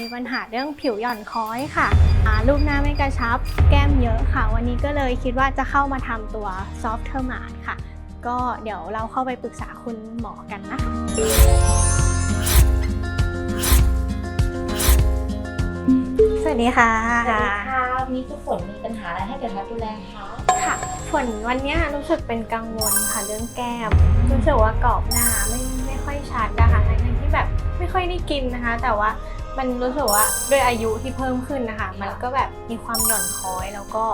มีปัญหาเรื่องผิวหย่อนคล้อยค่ะอ่ารูปหน้าไม่กระชับ แก้มเยอะค่ะ วันนี้ก็เลยคิดว่าจะเข้ามาทำตัวซอฟ t ์เทอร์มาค่ะ ก็เดี๋ยวเราเข้าไปปรึกษาคุณหมอกันนะคะสวัสดีค่ะสวัสดีค่ะวันนี้คุณฝนมีปัญหาอะไรให้เดี๋ยวทัดดูแลคะค่ะ ฝนวันเนี้ยรู้สึกเป็นกังวลค่ะเรื่องแก้ม รู้สึกว่ากรอบหน้าไม่ไม่ค่อยชัดนะคะทั้งๆที่แบบไม่ค่อยได้กินนะคะ แต่ว่า มันรู้สึกว่าด้วยอายุที่เพิ่มขึ้นนะคะ มันก็แบบมีความหย่อนคล้อยแล้วก็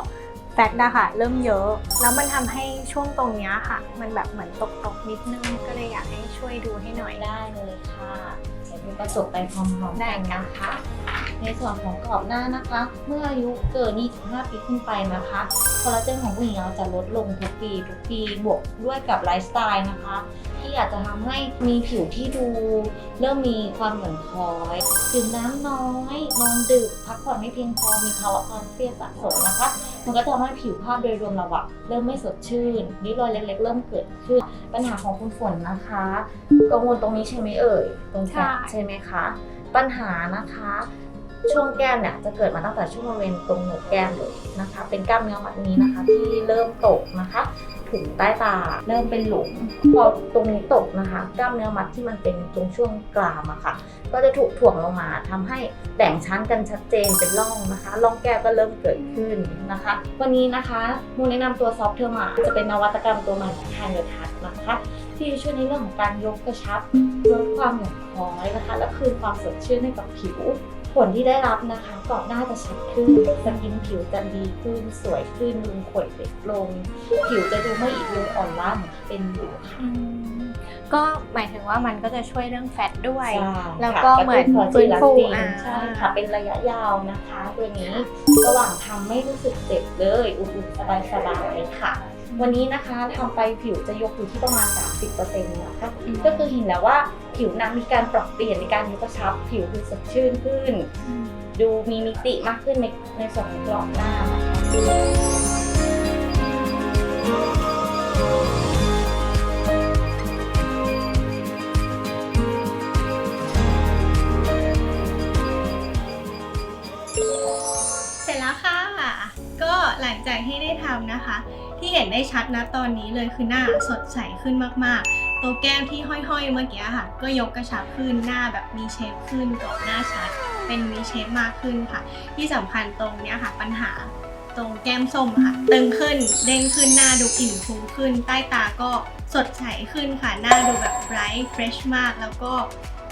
แฟตอะค่ะเริ่มเยอะ แล้วมันทำให้ช่วงตรงเนี้ยค่ะ มันแบบเหมือนตกตกๆนิดนึงก็เลยอยากให้ช่วยดูให้หน่อยได้เลยค่ะเดี๋ยวดูประสบไปพร้อมๆได้กันค่ะนะคะ ในส่วนของกรอบหน้านะคะ เมื่ออายุเกิน 25 ปีขึ้นไปนะคะคอลลาเจนของผู้หญิงเราจะลดลงทุกปีทุกปีบวกด้วยกับไลฟ์สไตล์นะคะ ที่อาจจะทำให้มีผิวที่ดู เริ่มมีความหย่อนคล้อยดื่มน้ำน้อย นอนดึกพักผ่อนไม่เพียงพอมีภาวะความเครียดสะสมนะคะ มันก็จะทำให้ผิวภาพโดยรวมเราอะเริ่มไม่สดชื่นริ้วรอยเล็ก ๆ เริ่มเกิดขึ้น ปัญหาของคุณฝนนะคะกังวลตรงนี้ใช่ไหมเอ่ยตรงแก้มใช่ใช่ไหมคะ ปัญหานะคะ ช่วงแก้มเนี่ยจะเกิดมาตั้งแต่ช่วงบริเวณตรงโหนกแก้มเลยนะคะ เป็นกล้ามเนื้อมัดนี้นะคะ ที่เริ่มตกนะคะถุงใต้ตาเริ่มเป็นหลุมพอตรงนี้ตกนะคะ กล้ามเนื้อมัดที่มันเป็นตรงช่วงกรามอะค่ะ ก็จะถูกถ่วงลงมาทำให้แบ่งชั้นกันชัดเจนเป็นร่องนะคะร่องแก้วก็เริ่มเกิดขึ้นนะคะ วันนี้นะคะมูแนะนำตัวซอฟเทอร์มาจะเป็นนวัตกรรมตัวใหม่ของทางเดอทัสนะคะที่ช่วยในเรื่องของการยกกระชับลดความหย่อนคล้อยนะคะ และคืนความสดชื่นให้กับผิว ผลที่ได้รับนะคะกรอบหน้าจะชัดขึ้นสกินผิวจะดีขึ้นสวยขึ้นรุมข่อยเล็กลง ผิวจะดูไม่อิดโรยอ่อนล้าเหมือนที่เป็นอยู่ค่ะอืมก็หมายถึงว่ามันก็จะช่วยเรื่องแฟตด้วยใช่แล้วค่ะก็เหมือนกระฟื้ตุ้นนฟูคอลลาเจนอ่าใช่ค่ะเป็นระยะยาวนะคะ ตัวนี้ระหว่างทำไม่รู้สึกเจ็บเลย อุ่นๆสบายๆค่ะ วันนี้นะคะทำไปผิวจะยกอยู่ที่ประมาณ 30%นะคะอืมก็คือเห็นแล้วว่าผิวน้ำมีการปรับเปลี่ยนในการยกกระชับ ผิวคือสดชื่นขึ้น ดูมีมิติมากขึ้นในในส่วนของกรอบหน้านะคะเสร็จแล้วค่ะ ก็หลังจากที่ได้ทำนะคะ ที่เห็นได้ชัดนะตอนนี้เลยคือหน้าสดใสขึ้นมากๆ ตัวแก้มที่ห้อยๆเมื่อกี้ค่ะ ก็ยกกระชับขึ้นหน้าแบบมีเชฟขึ้นกรอบหน้าชัด เป็นมีเชฟมากขึ้นค่ะ ที่สำคัญตรงเนี้ยค่ะ ปัญหาตรงแก้มส้มค่ะ ตึงขึ้นเด้งขึ้นหน้าดูอิ่มฟูขึ้น ใต้ตาก็สดใสขึ้นค่ะ หน้าดูแบบไบรท์เฟรชมากแล้วก็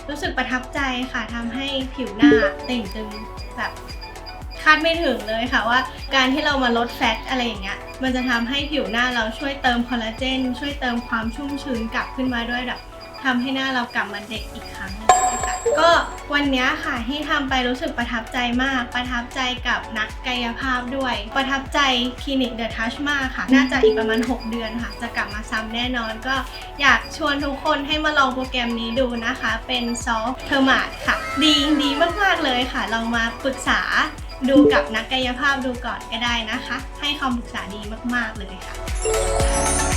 รู้สึกประทับใจค่ะทำให้ผิวหน้าเต่งตึงแบบ คาดไม่ถึงเลยค่ะว่า การที่เรามาลดแฟตอะไรอย่างเงี้ยมันจะทำให้ผิวหน้าเราช่วยเติมคอลลาเจนช่วยเติมความชุ่มชื้นกลับขึ้นมาด้วยแบบทำให้หน้าเรากลับมาเด็กอีกครั้งนึงนะคะก็วันเนี้ยค่ะที่ทำไปรู้สึกประทับใจมาก ประทับใจกับนักกายภาพด้วย ประทับใจคลินิกเดอะทัชมากค่ะ น่าจะอีกประมาณ 6 เดือนค่ะ จะกลับมาซ้ำแน่นอนก็อยากชวนทุกคนให้มาลองโปรแกรมนี้ดูนะคะ เป็นซอฟเทอร์มาค่ะ ดีดีมากๆเลยค่ะ ลองมาปรึกษา ดูกับนักกายภาพดูก่อนก็ได้นะคะ ให้คำปรึกษาดีมาก ๆ เลยค่ะ